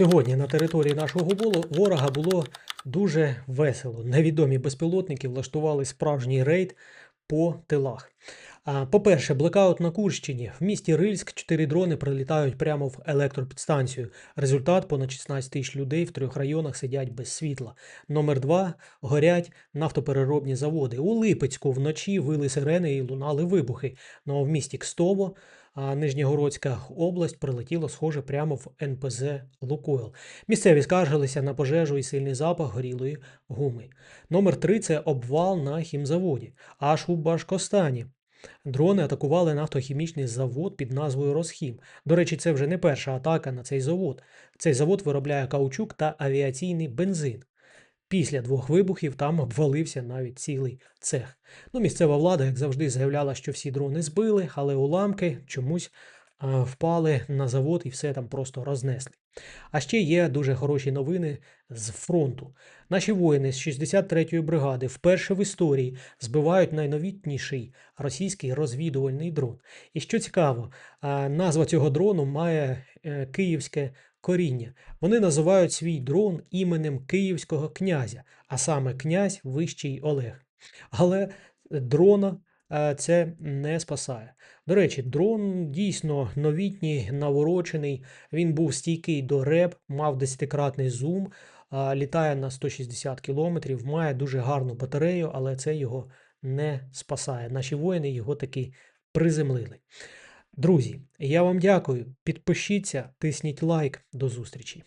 Сьогодні на території нашого ворога було дуже весело. Невідомі безпілотники влаштували справжній рейд по тилах. По-перше, блекаут на Курщині. В місті Рильськ чотири дрони прилітають прямо в електропідстанцію. Результат понад 16 тисяч людей в трьох районах сидять без світла. Номер два горять нафтопереробні заводи. У Липецьку вночі вили сирени і лунали вибухи. Ну а в місті Кстово, Нижньогородська область, прилетіло схоже прямо в НПЗ Лукойл. Місцеві скаржилися на пожежу і сильний запах горілої гуми. Номер три це обвал на хімзаводі. Аж у Башкостані. Дрони атакували нафтохімічний завод під назвою Росхім. До речі, це вже не перша атака на цей завод. Цей завод виробляє каучук та авіаційний бензин. Після двох вибухів там обвалився навіть цілий цех. Ну, місцева влада, як завжди, заявляла, що всі дрони збили, але уламки чомусь а, впали на завод і все там просто рознесли. А ще є дуже хороші новини з фронту. Наші воїни з 63-ї бригади вперше в історії збивають найновітніший російський розвідувальний дрон. І що цікаво, назва цього дрону має е, київське коріння. Вони називають свій дрон іменем київського князя, а саме князь Вищий Олег. Але дрона е, це не спасає. До речі, дрон дійсно новітній, наворочений. Він був стійкий до реп, мав 10-кратний зум, літає на 160 км, має дуже гарну батарею, але це його не спасає. Наші воїни його таки приземлили. Друзі, я вам дякую. Підпишіться, тисніть лайк. До зустрічі.